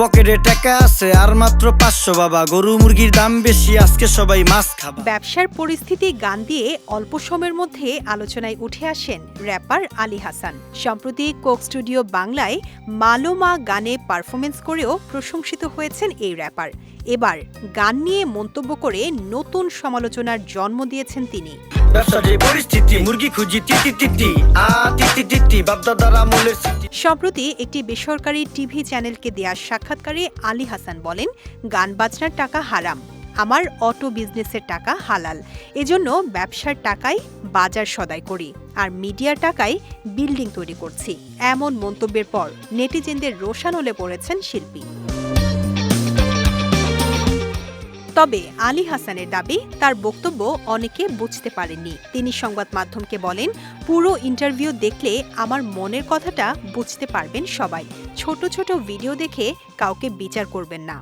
পকেটে টাকা আছে, আর মাত্র পাঁচশো বাবা। গরু মুরগির দাম বেশি, আজকে সবাই মাছ ব্যবসার পরিস্থিতি গান দিয়ে অল্প সময়ের মধ্যে আলোচনায় উঠে আসেন র্যাপার আলী হাসান। সম্প্রতি কোক স্টুডিও বাংলায় মালোমা গানে পারফরমেন্স করেও প্রশংসিত হয়েছেন এই র্যাপার। এবার গান নিয়ে মন্তব্য করে নতুন সমালোচনার জন্ম দিয়েছেন তিনি। মুরগি খুঁজি সম্প্রতি একটি বেসরকারি টিভি চ্যানেলকে দেয়া সাক্ষাৎকারে আলী হাসান বলেন, গান বাজনার টাকা হারাম, আমার অটো বিজনেসের টাকা হালাল, এজন্য ব্যবসার টাকায় বাজার সদাই করি, আর মিডিয়ার টাকায় বিল্ডিং তৈরি করছি, এমন মন্তব্যের পর নেটিজেনদের রোশানলে পড়েছেন শিল্পী। তবে আলী হাসানের দাবি, তার বক্তব্য অনেকে বুঝতে পারেননি। তিনি সংবাদ মাধ্যমকে বলেন, পুরো ইন্টারভিউ দেখলে আমার মনের কথাটা বুঝতে পারবেন সবাই। ছোট ছোট ভিডিও দেখে কাউকে বিচার করবেন না।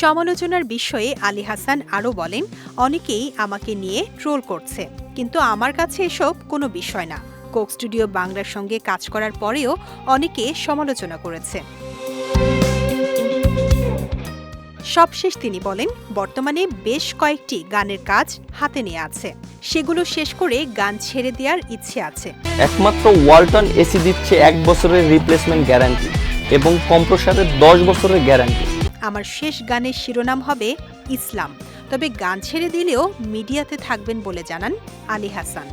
সমালোচনার বিষয়ে আলী হাসান আরও বলেন, অনেকেই আমাকে নিয়ে ট্রোল করছে, কিন্তু আমার কাছে এসব কোনো বিষয় না। কোক স্টুডিও বাংলার সঙ্গে কাজ করার পরেও অনেকে সমালোচনা করেছে। সবশেষ তিনি বলেন বর্তমানে বেশ কয়েকটি গানের কাজ হাতে নিয়ে আছে। সেগুলো শেষ করে গান ছেড়ে দেওয়ার ইচ্ছে আছে। একমাত্র ওয়ালটন এসি দিচ্ছে এক বছরের রিপ্লেসমেন্ট গ্যারান্টি এবং কম্প্রসারের দশ বছরের গ্যারান্টি আমার শেষ গানের শিরোনাম হবে ইসলাম। তবে গান ছেড়ে দিলেও মিডিয়াতে থাকবেন বলে জানান আলী হাসান।